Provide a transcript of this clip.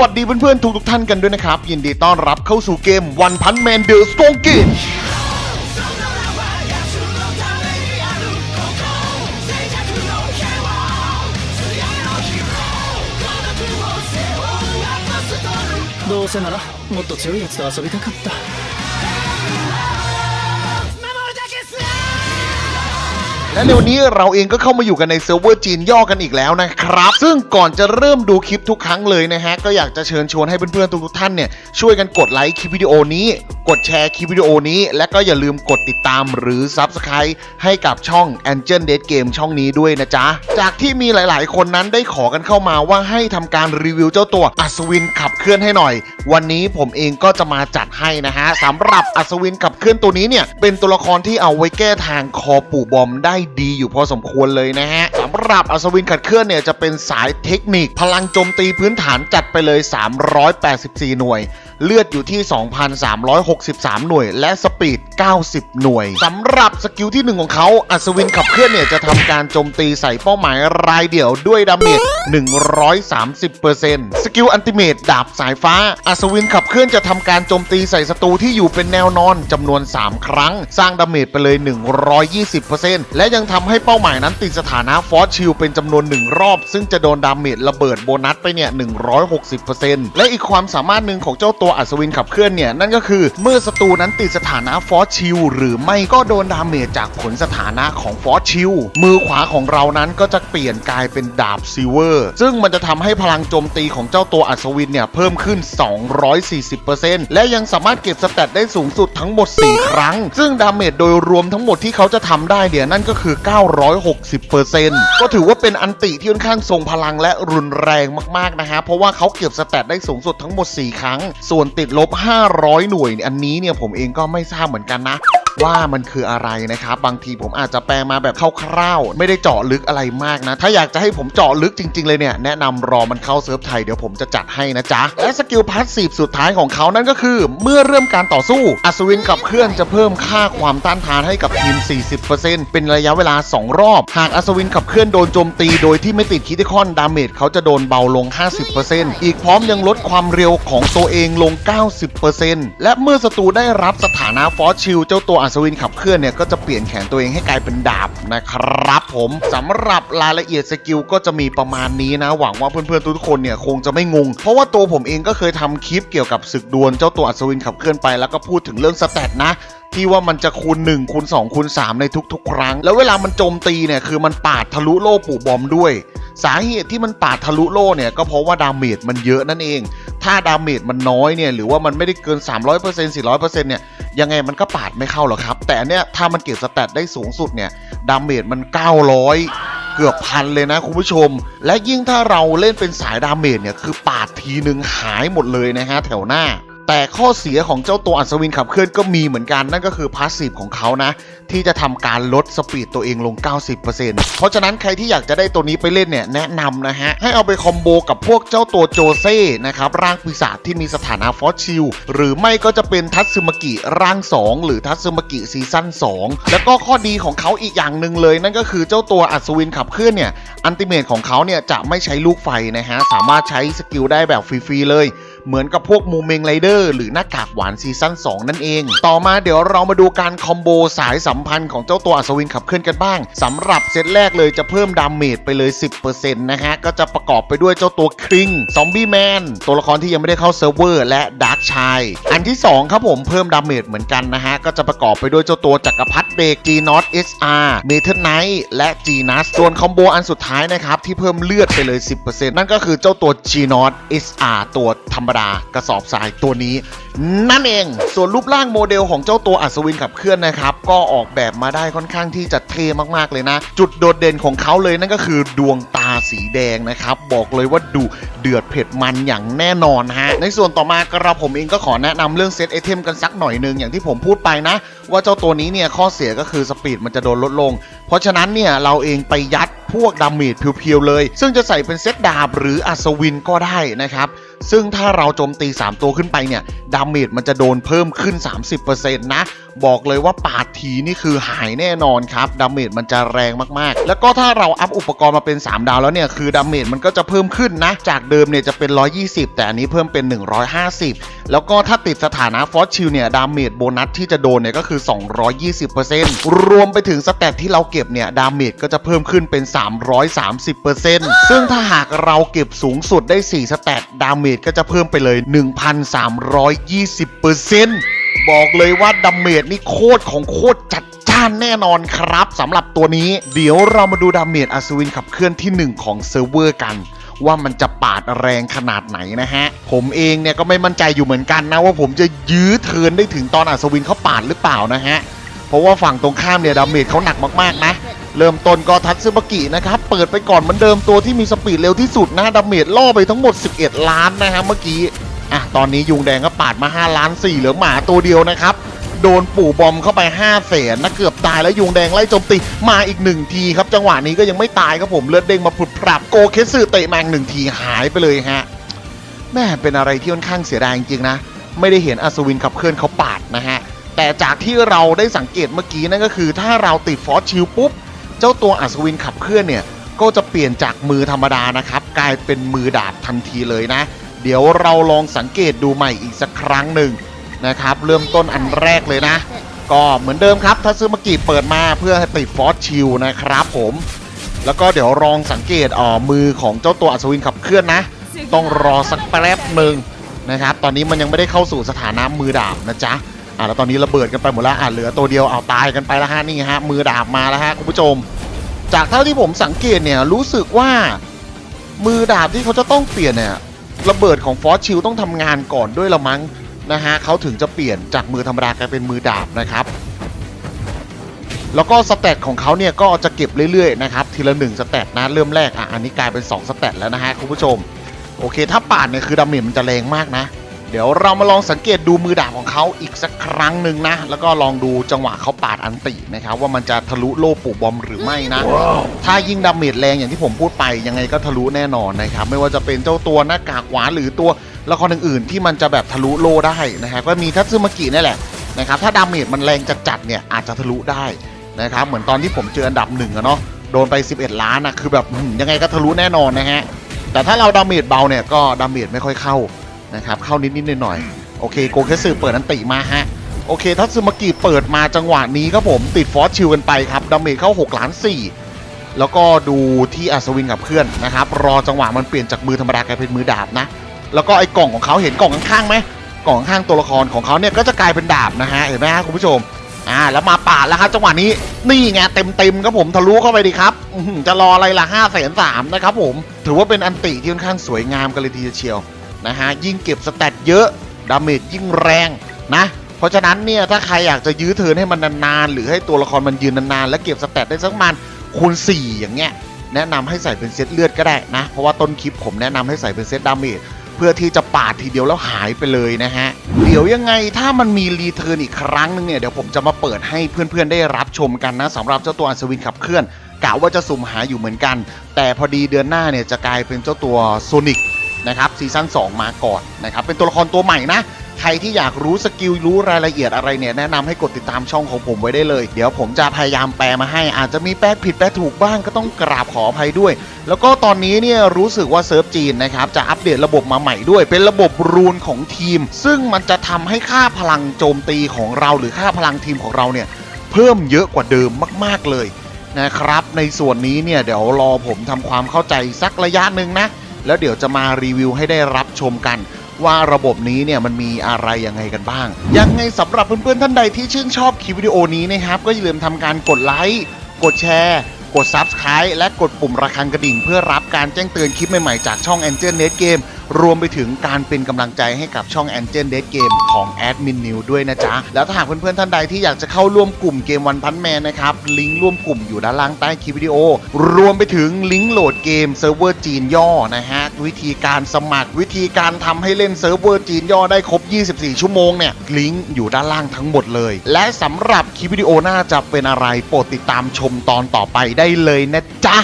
วัสดีเพื่อนๆ ทุกทุกๆท่านกันด้วยนะครับ ยินดีต้อนรับเข้าสู่เกม One Punch Man The Strong g a m e どうせならもっと強いやつと遊びたかった。 และในวันนี้เราเองก็เข้ามาอยู่กันในเซิร์ฟเวอร์จีนย่อกันอีกแล้วนะครับ ซึ่งก่อนจะเริ่มดูคลิปทุกครั้งเลยนะฮะ ก็อยากจะเชิญชวนให้เพื่อนๆทุกๆท่านเนี่ย ช่วยกันกดไลค์คลิปวิดีโอนี้ กดแชร์คลิปวิดีโอนี้ และก็อย่าลืมกดติดตามหรือ Subscribe ให้กับช่อง Angel Dead Game ช่องนี้ด้วยนะจ๊ะ จากที่มีหลายๆ คนนั้นได้ขอกันเข้ามาว่าให้ทำการรีวิวเจ้าตัวอัศวินขับเคลื่อนให้หน่อย วันนี้ผมเองก็จะมาจัดให้นะฮะสำหรับอัศวินขับเคลื่อนตัวนี้เนี่ยเป็นตัวละครที่เอาไว้แก้ทางคอปู่บอมได้ดีอยู่พอสมควรเลยนะฮะสำหรับอัศวินขัดเคลื่อนเนี่ยจะเป็นสายเทคนิค พลังโจมตีพื้นฐานจัดไปเลย 384 หน่วยเลือดอยู่ที่ 2,363 หน่วย และสปีด 90 หน่วย สำหรับสกิลที่ 1 ของเขาอัศวินขับเคลื่อนเนี่ยจะทำการโจมตีใส่เป้าหมายรายเดี่ยวด้วยดาเมจ 130%สกิลอันติเมตดาบสายฟ้า อัศวินขับเคลื่อนจะทำการโจมตีใส่ศัตรูที่อยู่เป็นแนวนอนจำนวน 3 ครั้ง สร้างดาเมจไปเลย 120%และยังทำให้เป้าหมายนั้นติดสถานะฟอสชิลเป็นจำนวน 1 รอบ ซึ่งจะโดนดาเมจระเบิดโบนัสไปเนี่ย 160%และอีกความสามารถหนึ่งของเจ้าตัวัวอัศวินขับเคลื่อนเนี่ย นั่นก็คือเมื่อศัตรูนั้นติดสถานะฟอสชิลหรือไม่ก็โดนดาเมจจากผลสถานะของฟอสชิลมือขวาของเรานั้นก็จะเปลี่ยนกลายเป็นดาบซิเวอร์ ซึ่งมันจะทำให้พลังโจมตีของเจ้าตัวอัศวินเนี่ย เพิ่มขึ้น 240%และยังสามารถเก็บสแตทได้สูงสุดทั้งหมด 4 ครั้ง ซึ่งดาเมจโดยรวมทั้งหมดที่เขาจะทำได้เนี่ยนั่นก็คือ 960%ก็ถือว่าเป็นอันติที่ค่อนข้างทรงพลังและรุนแรงมากๆนะฮะเพราะว่าเขาเก็บสแตทได้สูงสุดทั้งหมด 4 ครั้งส่วนติดลบ 500 หน่วย อันนี้เนี่ยผมเองก็ไม่ทราบเหมือนกันนะ ว่ามันคืออะไรนะครับ บางทีผมอาจจะแปลมาแบบคร่าวๆไม่ได้เจาะลึกอะไรมากนะ ถ้าอยากจะให้ผมเจาะลึกจริง ๆ เลยเนี่ย แนะนำรอมันเข้าเซิร์ฟไทยเดี๋ยวผมจะจัดให้นะจ๊ะ และสกิลพาสซีฟสุดท้ายของเขานั่นก็คือ เมื่อเริ่มการต่อสู้ อัศวินกับเคลื่อนจะเพิ่มค่าความต้านทานให้กับทีม 40%เป็นระยะเวลา 2 รอบ หากอัศวินขับเคลื่อนโดนโจมตีโดยที่ไม่ติดคิติคอนดาเมจเขาจะโดนเบาลง 50%อีกพร้อมยังลดความเร็วของตัวเองลง 90%และเมื่อศัตรูได้รับสถานะฟอสชิลเจ้าตัวอัศวินขับเคลื่อนเนี่ยก็จะเปลี่ยนแขนตัวเองให้กลายเป็นดาบนะครับผมสำหรับรายละเอียดสกิลก็จะมีประมาณนี้นะ หวังว่าเพื่อนๆทุกคนเนี่ยคงจะไม่งง เพราะว่าตัวผมเองก็เคยทำคลิปเกี่ยวกับศึกดวลเจ้าตัวอัศวินขับเคลื่อนไปแล้วก็พูดถึงเรื่องสแตทนะที่ว่ามันจะคูณ1คูณ2คูณ3ในทุกๆ ครั้ง แล้วเวลามันโจมตีเนี่ยคือมันปาดทะลุโล่ปู่บอมด้วย สาเหตุที่มันปาดทะลุโล่เนี่ยก็เพราะว่าดาเมจมันเยอะนั่นเอง ถ้าดาเมจมันน้อยเนี่ยหรือว่ามันไม่ได้เกิน 300% 400%เนี่ยยังไงมันก็ปาดไม่เข้าหรอกครับ แต่เนี้ยถ้ามันเก็บสแตทได้สูงสุดเนี่ยดาเมจมัน 900เกือบพันเลยนะคุณผู้ชม และยิ่งถ้าเราเล่นเป็นสายดาเมจเนี่ย คือปาดทีหนึ่งหายหมดเลยนะฮะแถวหน้า แต่ข้อเสียของเจ้าตัวอัศวินขับเคลื่อนก็มีเหมือนกัน นั่นก็คือพาสซีฟของเขานะ ที่จะทำการลดสปีดตัวเองลง 90%เพราะฉะนั้นใครที่อยากจะได้ตัวนี้ไปเล่นเนี่ยแนะนำนะฮะ ให้เอาไปคอมโบกับพวกเจ้าตัวโจเซ่นะครับ ร่างปีศาจที่มีสถานะฟอสชิล หรือไม่ก็จะเป็นทัตสึมากิร่าง 2 หรือทัตสึมากิซีซั่น2 แล้วก็ข้อดีของเขาอีกอย่างหนึ่งเลย นั่นก็คือเจ้าตัวอัศวินขับเคลื่อนเนี่ยอันติเมตของเขาเนี่ยจะไม่ใช้ลูกไฟนะฮะสามารถใช้สกิลได้แบบฟรีๆเลย เหมือนกับพวกมูเมงไรเดอร์หรือหน้ากากหวานซีซั่น2 นั่นเอง ต่อมาเดี๋ยวเรามาดูการคอมโบสายสัมพันธ์ของเจ้าตัวอัศวินขับเคลื่อนกันบ้างสำหรับเซตแรกเลยจะเพิ่มดาเมจไปเลย 10%นะฮะ ก็จะประกอบไปด้วยเจ้าตัวคริงซอมบี้แมนตัวละครที่ยังไม่ได้เข้าเซิร์ฟเวอร์และดาร์กชายอันที่ 2 ครับผมเพิ่มดาเมจเหมือนกันนะฮะ ก็จะประกอบไปด้วยเจ้าตัวจักรพรรดิเบรก G Not SR m e t a l Knight และ G n u s ส่วนคอมโบอันสุดท้ายนะครับที่เพิ่มเลือดไปเลย 10%นั่นก็คือเจ้าตัว G Not SR ตัวธรรมดากระสอบทรายตัวนี้ นั่นเอง ส่วนรูปร่างโมเดลของเจ้าตัวอัศวินขับเคลื่อนนะครับ ก็ออกแบบมาได้ค่อนข้างที่จะเท่มากๆเลยนะ จุดโดดเด่นของเขาเลยนั่นก็คือดวงตาสีแดงนะครับ บอกเลยว่าดูเดือดเผ็ดมันอย่างแน่นอนฮะ ในส่วนต่อมากระผมเองก็ขอแนะนำเรื่องเซตไอเทมกันสักหน่อยหนึงอย่างที่ผมพูดไปนะ ว่าเจ้าตัวนี้เนี่ยข้อเสียก็คือสปีดมันจะโดนลดลง เพราะฉะนั้นเนี่ยเราเองไปยัดพวกดาเมจเพียวๆเลย ซึ่งจะใส่เป็นเซตดาบหรืออัศวินก็ได้นะครับ ซึ่งถ้าเราโจมตี 3 ตัวขึ้นไปเนี่ย ดาเมจมันจะโดนเพิ่มขึ้น 30%นะ บอกเลยว่าปาดทีนี่คือหายแน่นอนครับ ดาเมจมันจะแรงมากๆ แล้วก็ถ้าเราอัพอุปกรณ์มาเป็น 3 ดาวแล้วเนี่ย คือดาเมจมันก็จะเพิ่มขึ้นนะ จากเดิมเนี่ยจะเป็น 120 แต่อันนี้เพิ่มเป็น 150 แล้วก็ถ้าติดสถานะฟอสชิลเนี่ย ดาเมจโบนัสที่จะโดนเนี่ยก็คือ 220%รวมไปถึงสเตตที่เราเก็บเนี่ย ดาเมจก็จะเพิ่มขึ้นเป็น 330%ซึ่งถ้าหากเราเก็บสูงสุดได้ 4สเตตดาเมจก็จะเพิ่มไปเลย 1,320%บอกเลยว่าดาเมจนี่โคตรของโคตรจัดจ้านแน่นอนครับสำหรับตัวนี้ เดี๋ยวเรามาดูดาเมจอัศวินขับเคลื่อนที่ 1 ของเซิร์ฟเวอร์กันว่ามันจะปาดแรงขนาดไหนนะฮะ ผมเองเนี่ยก็ไม่มั่นใจอยู่เหมือนกันนะ ว่าผมจะยื้อเทินได้ถึงตอนอัศวินเขาปาดหรือเปล่านะฮะ เพราะว่าฝั่งตรงข้ามเนี่ยดาเมจเขาหนักมากๆนะ เริ่มต้นก็ทัตซึบากินะครับ เปิดไปก่อนเหมือนเดิมตัวที่มีสปีดเร็วที่สุดนะดาเมจล่อไปทั้งหมด 11 ล้านนะฮะเมื่อกี้ อะ ตอนนี้ยุงแดงก็ปาดมา 5 ล้าน 4 เหลือหมาตัวเดียวนะครับ โดนปู่บอมเข้าไป 5 แสนนะเกือบตายแล้วยุงแดงไล่โจมตีมาอีกหนึ่งทีครับ จังหวะนี้ก็ยังไม่ตายครับผมเลือดเด้งมาผุดปรับโกเคสึเตะแมงหนึ่งทีหายไปเลยฮะแม่เป็นอะไรที่ค่อนข้างเสียดายจริงๆนะไม่ได้เห็นอัศวินขับเคลื่อนเขาปาดนะฮะแต่จากที่เราได้สังเกตเมื่อกี้นั่นก็คือ ถ้าเราติดฟอสชิลปุ๊บ เจ้าตัวอัศวินขับเคลื่อนเนี่ยก็จะเปลี่ยนจากมือธรรมดานะครับ กลายเป็นมือดาบทันทีเลยนะ เดี๋ยวเราลองสังเกตดูใหม่อีกสักครั้งหนึ่งนะครับ เริ่มต้นอันแรกเลยนะ ก็เหมือนเดิมครับถ้าซื้อมากีเปิดมาเพื่อให้ติดฟอสชิลนะครับผม แล้วก็เดี๋ยวลองสังเกตอ่อมือของเจ้าตัวอัศวินขับเคลื่อนนะ ต้องรอสักแป๊บหนึ่งนะครับ ตอนนี้มันยังไม่ได้เข้าสู่สถานะมือดาบนะจ๊ะ อ่าแล้วตอนนี้ระเบิดกันไปหมดแล้วอ่าเหลือตัวเดียวเอาตายกันไปแล้วฮะนี่ฮะมือดาบมาแล้วฮะคุณผู้ชม จากเท่าที่ผมสังเกตเนี่ยรู้สึกว่า มือดาบที่เขาจะต้องเปลี่ยนเนี่ยระเบิดของฟอสชิลต้องทำงานก่อนด้วยละมั้งนะฮะเขาถึงจะเปลี่ยนจากมือธรรมดากลายเป็นมือดาบนะครับ แล้วก็สเตตของเขาเนี่ยก็จะเก็บเรื่อยๆนะครับทีละหนึ่งสเตตนะเริ่มแรกอะอันนี้กลายเป็น2สเตตแล้วนะฮะคุณผู้ชมโอเค ถ้าปาดเนี่ยคือดาเมจมันจะแรงมากนะ ดี๋ยวเรามาลองสังเกตดูมือดาบของเขาอีกสักครั้งหนึ่งนะ แล้วก็ลองดูจังหวะเขาปาดอันตินะครับว่ามันจะทะลุโล่ปูบอมหรือไม่นะ ถ้ายิงดาเมจแรงอย่างที่ผมพูดไปยังไงก็ทะลุแน่นอนนะครับไม่ว่าจะเป็นเจ้าตัวหน้ากากหวานหรือตัวละครอื่นๆที่มันจะแบบทะลุโล่ได้นะครับก็มีทัตซึมากินี่แหละนะครับถ้าดาเมจมันแรงจัดๆเนี่ยอาจจะทะลุได้นะครับเหมือนตอนที่ผมเจออันดับหนึ่งอะเนาะโดนไป 11 ล้านนะคือแบบยังไงก็ทะลุแน่นอนนะฮะแต่ถ้าเราดาเมจเบาเนี่ยก็ดาเมจไม่ค่อยเข้า นะครับเข้านิดนิดๆหน่อยๆโอเคโกเคสึเปิดอันติมาฮะโอเคทัตสึมากิเปิดมาจังหวะนี้ครับผมติดฟอสชิลกันไปครับดาเมจเข้า6ล้าน4แล้วก็ดูที่อัศวินกับเพื่อนนะครับรอจังหวะมันเปลี่ยนจากมือธรรมดากลายเป็นมือดาบนะแล้วก็ไอ้กล่องของเขาเห็นกล่องข้างๆไหมกล่องข้างตัวละครของเขาเนี่ยก็จะกลายเป็นดาบนะฮะเห็นไหมฮะคุณผู้ชมอ่าแล้วมาปาดแล้วครับจังหวะนี้นี่ไงเต็มๆครับผมทะลุเข้าไปดีครับจะรออะไรล่ะห้าแสนสามนะครับผมถือว่าเป็นอันติที่ค่อนข้างสวยงามกันเลยทีเดียว นะฮะยิ่งเก็บสแตทเยอะดาเมจยิ่งแรงนะเพราะฉะนั้นเนี่ยถ้าใครอยากจะยื้อเทินให้มันนานๆหรือให้ตัวละครมันยืนนานๆและเก็บสแตทได้สักมาณคูณ4 อย่างเงี้ยแนะนำให้ใส่เป็นเซตเลือดก็ได้นะ เพราะว่าต้นคลิปผมแนะนำให้ใส่เป็นเซตดาเมจเพื่อที่จะปาดทีเดียวแล้วหายไปเลยนะฮะ เดี๋ยวยังไงถ้ามันมีรีเทิร์นอีกครั้งหนึงเนี่ยเดี๋ยวผมจะมาเปิดให้เพื่อนๆได้รับชมกันนะสำหรับเจ้าตัวอัศวินขับเคลื่อนกะว่าจะสุ่มหาอยู่เหมือนกัน แต่พอดีเดือนหน้าเนี่ยจะกลายเป็นเจ้าตัวโซนิก นะครับซีซั่น2 มาก่อนนะครับเป็นตัวละครตัวใหม่นะ ใครที่อยากรู้สกิลรู้รายละเอียดอะไรเนี่ย แนะนำให้กดติดตามช่องของผมไว้ได้เลย เดี๋ยวผมจะพยายามแปลมาให้ อาจจะมีแปลผิดแปลถูกบ้างก็ต้องกราบขออภัยด้วย แล้วก็ตอนนี้เนี่ยรู้สึกว่าเซิร์ฟจีนนะครับจะอัปเดตระบบมาใหม่ด้วย เป็นระบบรูนของทีม ซึ่งมันจะทำให้ค่าพลังโจมตีของเรา หรือค่าพลังทีมของเราเนี่ยเพิ่มเยอะกว่าเดิมมาก ๆเลยนะครับในส่วนนี้เนี่ยเดี๋ยวรอผมทำความเข้าใจสักระยะหนึ่งนะ แล้วเดี๋ยวจะมารีวิวให้ได้รับชมกันว่าระบบนี้เนี่ยมันมีอะไรยังไงกันบ้าง ยังไงสำหรับเพื่อนๆท่านใดที่ชื่นชอบคลิปวิดีโอนี้นะครับก็อย่าลืมทำการกดไลค์กดแชร์ กด Subscribe และกดปุ่มระฆังกระดิ่ง เพื่อรับการแจ้งเตือนคลิปใหม่ๆจากช่อง Angel Net Game รวมไปถึงการเป็นกำลังใจให้กับช่อง Angel Net Game ของแอดมินนิวด้วยนะจ๊ะ แล้วถ้าหากเพื่อนๆท่านใดที่อยากจะเข้าร่วมกลุ่มเกมวันพันแมนนะครับ ลิงก์ร่วมกลุ่มอยู่ด้านล่างใต้คลิปวิดีโอ รวมไปถึงลิงก์โหลดเกมเซิร์ฟเวอร์จีนย่อนะฮะ วิธีการสมัครวิธีการทำให้เล่นเซิร์ฟเวอร์จีนย่อได้ครบ 24 ชั่วโมงเนี่ย ลิงก์อยู่ด้านล่างทั้งหมดเลย และสำหรับคลิปวิดีโอหน้าจะเป็นอะไรโปรดติดตามชมตอนต่อไปได้เลยนะจ๊ะ